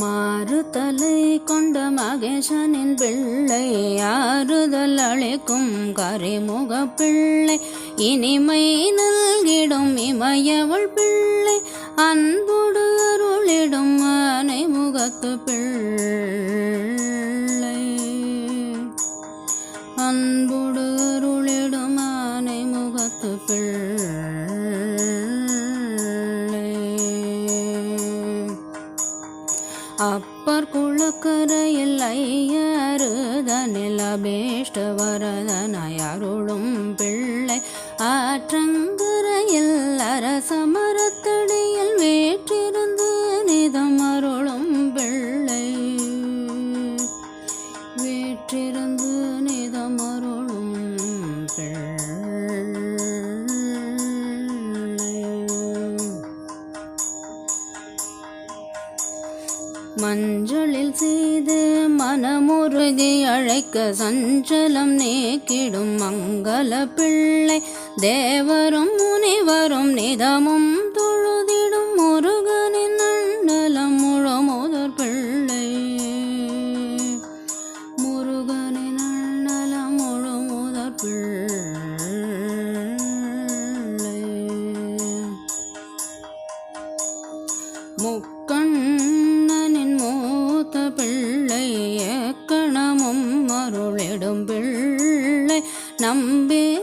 மாறுதலை கொண்ட மகேசனின் பிள்ளை ஆறுதல் அளிக்கும் கரிமுக பிள்ளை. இனிமை நல்கிடும் இமையவள் பிள்ளை அன்போடு அருளிடும் அனைமுகத்து பிள்ளை. அன்போடு அருளிடும் அனைமுகத்து பிள்ளை. அப்பர் குளக்கரையில் ஐயருதனில் அபேஷ்ட வரதனாய் அருளும் பிள்ளை. ஆற்றங்கரையில் அரசம மஞ்சளில் செய்து மனமுருகி அழைக்க சஞ்சலம் நீக்கிடும் மங்கள பிள்ளை. தேவரும் முனிவரும் நிதமும் தொழுதிடும் முருகனின் அண்ணலம் முழமுதற் பிள்ளை. முருகனின் அண்ணலம் முழமுதற் பிள்ளை. முக்கண்ணனின் கணமும் அருளிடும் பிள்ளை. நம்பி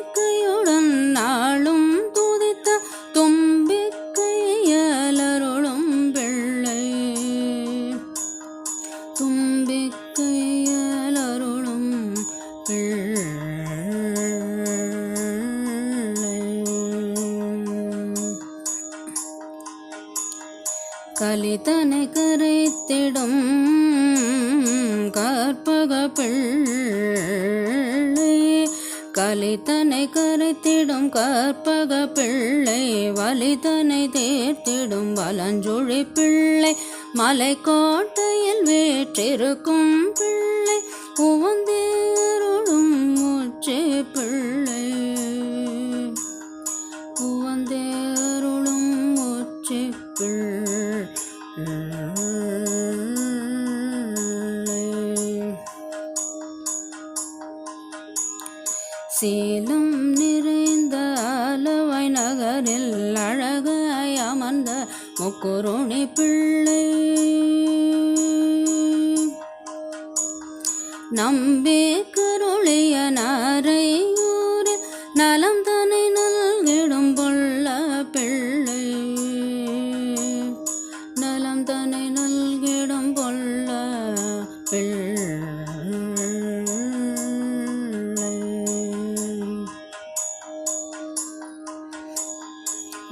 கலிதனை கரைத்திடும் கற்பக பிள்ளை. கலிதனை கரைத்திடும் கற்பக பிள்ளை வலிதனை தேர்த்திடும் வலஞ்சுழி பிள்ளை. மலைக்கோட்டையில் வேற்றிருக்கும் பிள்ளை உவந்தேருடும் மூச்சே பிள்ளை. உவந்தேருளும் மூச்சே பிள்ளை. சேலம் நிறைந்த ஆலவாய் நகரில் அழகாய் அமர்ந்த முக்குருணி பிள்ளை. நம்பே கருளிய நாரை அதனை நல்கிடம் கொள்ள பொல்ல பிள்ளை.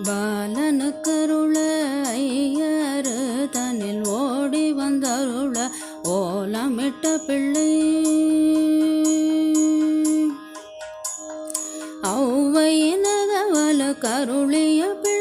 பாலனுக்கருள ஐயரு தனில் ஓடி வந்தருள ஓலமிட்ட பிள்ளை. ஔவையினதவல கருளிய பிள்ளை.